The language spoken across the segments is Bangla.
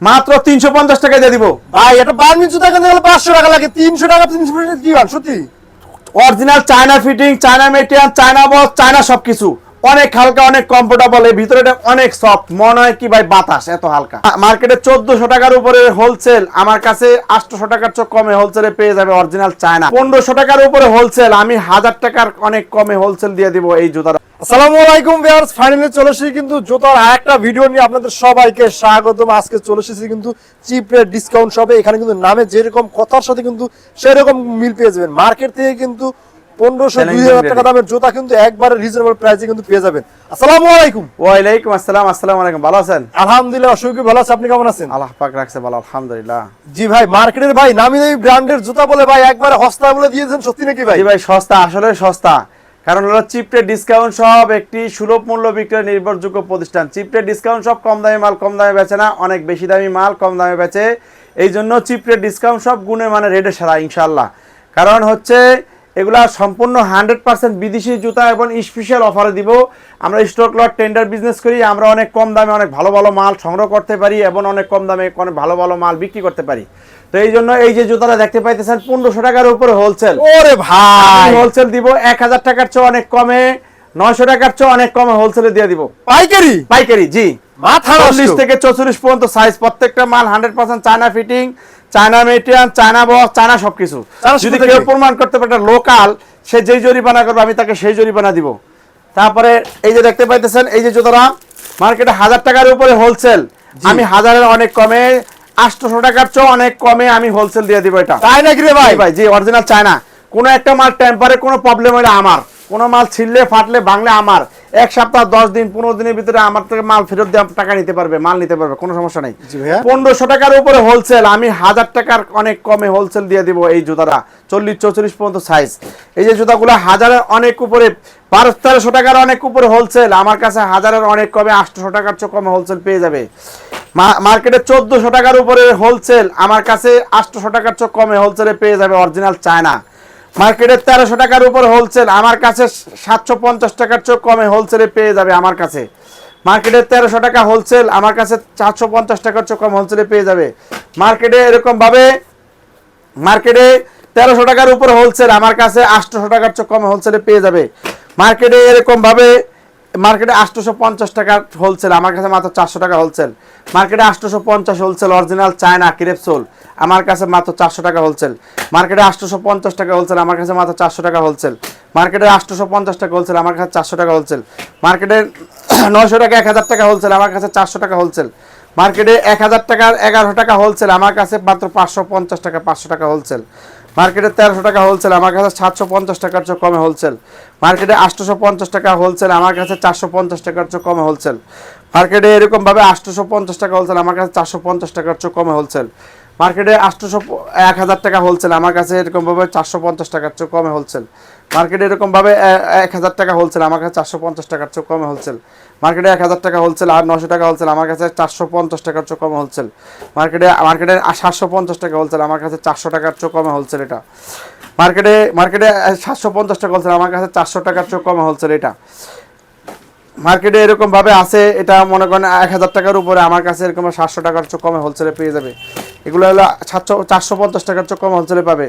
মাত্র তিনশো পঞ্চাশ টাকা দিয়ে দিব। ভাই এটা জুতা কিনতে গেলে পাঁচশো টাকা লাগে তিনশো টাকা তিনশো টাকা কি ভাই সত্যি। Original China fitting China material China boss China সবকিছু। অনেক হালকা অনেক কমফোর্টেবল এর ভিতরে অনেক সফট মনে হয় কি ভাই বাতাস এত হালকা। মার্কেটে চোদ্দশো টাকার উপরে হোলসেল আমার কাছে আটশো টাকার চোখ কমে হোলসেলে পেয়ে যাবে অরিজিনাল চায়না পনেরোশো টাকার উপরে হোলসেল আমি হাজার টাকার অনেক কমে হোলসেল দিয়ে দিব এই জুতাটা। আসসালামু আলাইকুম ভিউয়ার্স ফাইনালি চলে এসেছি কিন্তু জুতার আরেকটা ভিডিও নিয়ে আপনাদের সবাইকে স্বাগতম। আজকে চলে এসেছি কিন্তু চিপ রেট ডিসকাউন্ট শপে এখানে কিন্তু নামে যেরকম কথার সাথে কিন্তু সেরকম মিল পেয়ে যাবেন। মার্কেট থেকে কিন্তু পনেরোশো দুই হাজার টাকা দামের জুতা কিন্তু একবারে রিজনেবল প্রাইসে কিন্তু পেয়ে যাবেন। আসসালামু আলাইকুম। ওয়ালাইকুম আসসালাম আসসালামু আলাইকুম। ভালো আছেন? আলহামদুলিল্লাহ অসুখ ভালো আছে আপনি কেমন আছেন? আল্লাহ পাক রাখছে ভালো আলহামদুলিল্লাহ। জি ভাই মার্কেটের ভাই নামি দামি ব্র্যান্ডের জুতা বলে ভাই একবারে হস্তা বলে দিয়েছেন সত্যি নাকি ভাই? জি ভাই সস্তা আসলে সস্তা। কারণ হলো চিপটে ডিসকাউন্ট সব একটি সুলভ মূল্য বিক্রয় নির্ভরযোগ্য প্রতিষ্ঠান। চিপটে ডিসকাউন্ট সব কম দামে মাল, কম দামে বেচে না, অনেক বেশি দামি মাল, কম দামে বেচে। এই জন্য চিপটে ডিসকাউন্ট সব গুণে মানে রেটে সারা ইনশাল্লাহ কারণ হচ্ছে এগুলা সম্পূর্ণ হান্ড্রেড পার্সেন্ট বিদেশি জুতা এবং স্পেশাল অফারে দিব। আমরা স্টক লট টেন্ডার বিজনেস করি আমরা অনেক কম দামে অনেক ভালো ভালো মাল সংগ্রহ করতে পারি এবং অনেক কম দামে অনেক ভালো ভালো মাল বিক্রি করতে পারি। তো এই জন্য এই যে জুতাটা দেখতে পাইতেছেন পনেরোশো টাকার উপরে হোলসেল ওরে ভাই! হোলসেল দিব এক হাজার টাকার চেয়ে অনেক কমে নয়শো টাকার চেয়ে অনেক কমে হোলসেলে দিয়ে দিব। পাইকারি? পাইকারি জি। মাথা চল্লিশ থেকে চৌচল্লিশ পর্যন্ত সাইজ প্রত্যেকটা মাল hundred percent China fitting China material China box China সবকিছু। চায়না যদি কেউ প্রমাণ করতে পারে লোকাল সে যেই জরিমানা করবে আমি তাকে সেই জরিমানা দিব। তারপরে এই যে দেখতে পাইতেছেন এই যে জুতোটা মার্কেটে হাজার টাকার উপরে হোলসেল আমি হাজারের অনেক কমে আটশোশো টাকার চেয়ে অনেক কমে আমি হোলসেল দিয়ে দিব এটা। তাই নাকি রে ভাই? ভাই ভাই জি অরিজিনাল চায়না। কোনো একটা মাল টেম্পারে কোনো প্রবলেম হলে আমার। কোনো মাল ছিললে ফাটলে ভাঙলে আমার। এক সপ্তাহ দশ দিন পনেরো দিনের ভিতরে আমার থেকে মাল ফেরত দিয়ে টাকা নিতে পারবে মাল নিতে পারবে কোনো সমস্যা নেই। পনেরোশো টাকার উপরে হোলসেল আমি হাজার টাকার অনেক কমে হোলসেল দিয়ে দিব এই জুতাটা চল্লিশ চৌচল্লিশ পর্যন্ত সাইজ এই যে জুতাগুলো হাজারের অনেক উপরে বারো তেরোশো টাকার অনেক উপরে হোলসেল আমার কাছে হাজারের অনেক কমে আটশোশো টাকার চেয়ে কমে হোলসেল পেয়ে যাবে। মার্কেটে চোদ্দশো টাকার উপরে হোলসেল আমার কাছে আটশোশো টাকার চেয়ে কমে হোলসেলে পেয়ে যাবে অরিজিনাল চায়না মার্কেটে তেরোশো টাকার উপর হোলসেল আমার কাছে সাতশো পঞ্চাশ টাকার চেয়ে কমে হোলসেলে পেয়ে যাবে আমার কাছে। মার্কেটে তেরোশো টাকা হোলসেল আমার কাছে চারশো পঞ্চাশ টাকার চেয়ে কম হোলসেলে পেয়ে যাবে। মার্কেটে এরকমভাবে, মার্কেটে তেরোশো টাকার উপর হোলসেল আমার কাছে আটশোশো টাকার চেয়ে কম হোলসেলে পেয়ে যাবে। মার্কেটে এরকমভাবে মার্কেটে আটশোশো পঞ্চাশ টাকার হোলসেল আমার কাছে মাত্র চারশো টাকা হোলসেল মার্কেটে আটশোশো পঞ্চাশ হোলসেল অরিজিনাল চায়না ক্রেপসোল আমার কাছে মাত্র চারশো টাকা হোলসেল মার্কেটে আটশোশো পঞ্চাশ টাকা হোলসেল আমার কাছে মাত্র চারশো টাকা হোলসেল মার্কেটে আটশোশো পঞ্চাশ টাকা হোলসেল আমার কাছে চারশো টাকা হোলসেল মার্কেটে নয়শো টাকা, এক হাজার টাকা হোলসেল আমার কাছে চারশো টাকা হোলসেল মার্কেটে এক হাজার টাকার এগারোশো টাকা হোলসেল আমার কাছে মাত্র পাঁচশো পঞ্চাশ টাকা, পাঁচশো টাকা হোলসেল মার্কেটে তেরোশো টাকা হোলসেল আমার কাছে সাতশো পঞ্চাশ টাকার চেয়ে কমে হোলসেল মার্কেটে আটশোশো পঞ্চাশ টাকা হোলসেল আমার কাছে চারশো পঞ্চাশ টাকার চেয়ে কমে হোলসেল মার্কেটে এরকমভাবে আটশোশো পঞ্চাশ টাকা হোলসেল আমার কাছে চারশো পঞ্চাশ টাকার চেয়ে কমে হোলসেল মার্কেটে আটশোশো এক হাজার টাকা হোলসেল আমার কাছে এরকমভাবে চারশো পঞ্চাশ টাকার চেয়ে কমে হোলসেল মার্কেটে এরকমভাবে এক হাজার টাকা হোলসেল আমার কাছে চারশো পঞ্চাশ টাকার চেয়ে কমে হোলসেল মার্কেটে এক হাজার টাকা হোলসেল আর নশো টাকা হোলসেল আমার কাছে চারশো পঞ্চাশ টাকার চেয়ে কমে হোলসেল মার্কেটে মার্কেটে সাতশো পঞ্চাশ টাকা হোলসেল আমার কাছে চারশো টাকার চেয়ে কমে হোলসেল এটা। মার্কেটে মার্কেটে সাতশো পঞ্চাশ টাকা হোলসেল আমার কাছে চারশো টাকার চেয়ে কমে হোলসেল এটা। মার্কেটে এরকম ভাবে আছে, এটা মনে করেন এক হাজার টাকার উপরে, আমার কাছে এরকম সাতশো টাকার চেয়ে কমে হোলসেলে পেয়ে যাবে। এগুলো হলো সাতশো, চারশো পঞ্চাশ টাকার চেয়ে কমে হোলসেলে পাবে।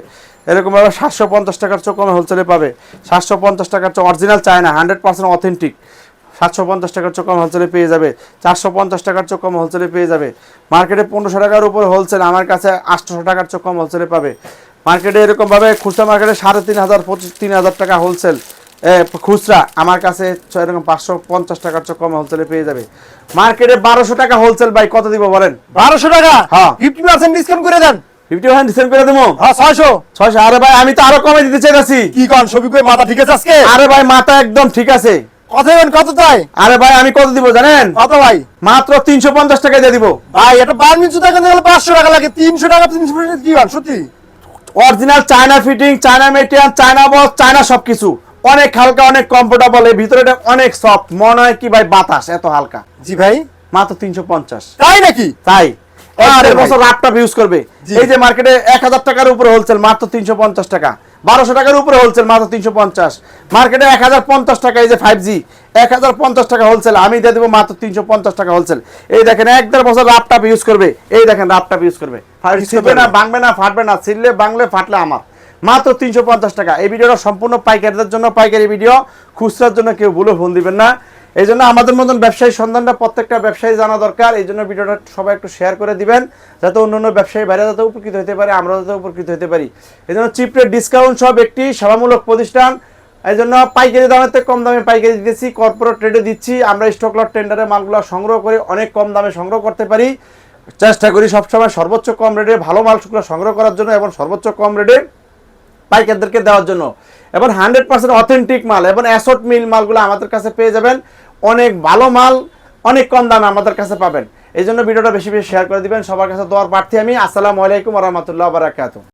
এরকম ভাবে সাতশো পঞ্চাশ টাকার চেয়ে কমে হোলসেলে পাবে। সাতশো পঞ্চাশ টাকার চেয়ে অরিজিনাল চায় না হান্ড্রেড পার্সেন্ট অথেন্টিক সাতশো পঞ্চাশ টাকার চেয়ে কম হোলসেলে পেয়ে যাবে। চারশো পঞ্চাশ টাকার চেয়ে কম হোলসেলে পেয়ে যাবে। মার্কেটে পনেরোশো টাকার উপরে হোলসেল আমার কাছে আটশোশো টাকার চেয়ে কম হোলসেলে পাবে। মার্কেটে এরকমভাবে খুচরা মার্কেটে সাড়ে তিন হাজার, পঁচিশ, তিন হাজার টাকা হোলসেল খুচরা আমার কাছে ছ- এরকম পাঁচশো পঞ্চাশ টাকার চেয়ে কম হোলসেলে পেয়ে যাবে। মার্কেটে বারোশো টাকা হোলসেল ভাই কত দিব বলেন? বারোশো টাকা? হ্যাঁ। ফিফটি পার্সেন্ট ডিসকাউন্ট করে দেন। ফিফটি পার্সেন্ট ডিসকাউন্ট করে দেবো? হ্যাঁ ছয়শো। ছয়শো। আরে ভাই আমি তো আরও কমে দিতে চাইছি কি কন সবই করে মাথা ঠিক আছে আজকে? আরে ভাই মাথা একদম ঠিক আছে। কত দেবেন কত তাই আরে ভাই আমি কত দিব জানেন? কত ভাই? মাত্র তিনশো পঞ্চাশ টাকা দিয়ে দিব। ভাই এটা পাঁচশো টাকা লাগে তিনশো টাকা তিনশো কি সত্যি? Original China fitting China material China box China সবকিছু। অনেক হালকা অনেক কমফোর্টেবল এর ভিতরে এটা অনেক সফট মনে হয় কি ভাই বাতাস এত হালকা। জি ভাই। মাত্র তিনশো পঞ্চাশ। তাই নাকি? তাই। আরে বছর ল্যাপটপ ইউজ করবে। এই যে মার্কেটে এক হাজার টাকার উপরে হোলসেল মাত্র তিনশো পঞ্চাশ টাকা। টাকার উপরে হোলসেল মাত্র মার্কেটে টাকা এই যে হোলসেল আমি দিয়ে দেবো মাত্র তিনশো পঞ্চাশ টাকা হোলসেল এই দেখেন এক দেড় বছর রাপটাপ ইউজ করবে। এই দেখেন রাপটাপ ইউজ করবে। না ভাঙবে না ফাটবে না ছিললে ভাঙলে ফাটলে আমার। মাত্র তিনশো পঞ্চাশ টাকা। এই ভিডিওটা সম্পূর্ণ পাইকারিদের জন্য, পাইকারি ভিডিও। খুচরার জন্য কেউ ভুলে ফোন দিবেন না। এই জন্য আমাদের মতন ব্যবসায়ী সন্ধানটা প্রত্যেকটা ব্যবসায়ী জানা দরকার। এই জন্য ভিডিওটা সবাই একটু শেয়ার করে দিবেন, যাতে অন্য অন্য ব্যবসায়ী বাইরে যাতে উপকৃত হতে পারে, আমরা যাতে উপকৃত হতে পারি। এই জন্য চিপ রেট ডিসকাউন্ট সব একটি সেবামূলক প্রতিষ্ঠান। এই জন্য পাইকারি দামের থেকে কম দামে পাইকারি দিতেছি কর্পোরেট রেটে দিচ্ছি। আমরা স্টক লট টেন্ডারে মালগুলো সংগ্রহ করে অনেক কম দামে সংগ্রহ করতে পারি। চেষ্টা করি সবসময় সর্বোচ্চ কম রেটে ভালো মালগুলো সংগ্রহ করার জন্য এবং সর্বোচ্চ কম রেটে পাইকারদেরকে দেওয়ার জন্য। এবং হান্ড্রেড পার্সেন্ট অথেন্টিক মাল এবং অ্যাসট মিল মালগুলো আমাদের কাছে পেয়ে যাবেন। অনেক ভালো মাল, অনেক কম দামে আমাদের কাছে পাবেন। এই জন্য ভিডিওটা বেশি বেশি শেয়ার করে দিবেন। সবার কাছে দোয়ার প্রার্থী আমি। আসসালামু আলাইকুম রহমতুল্লাহ বারাকাতু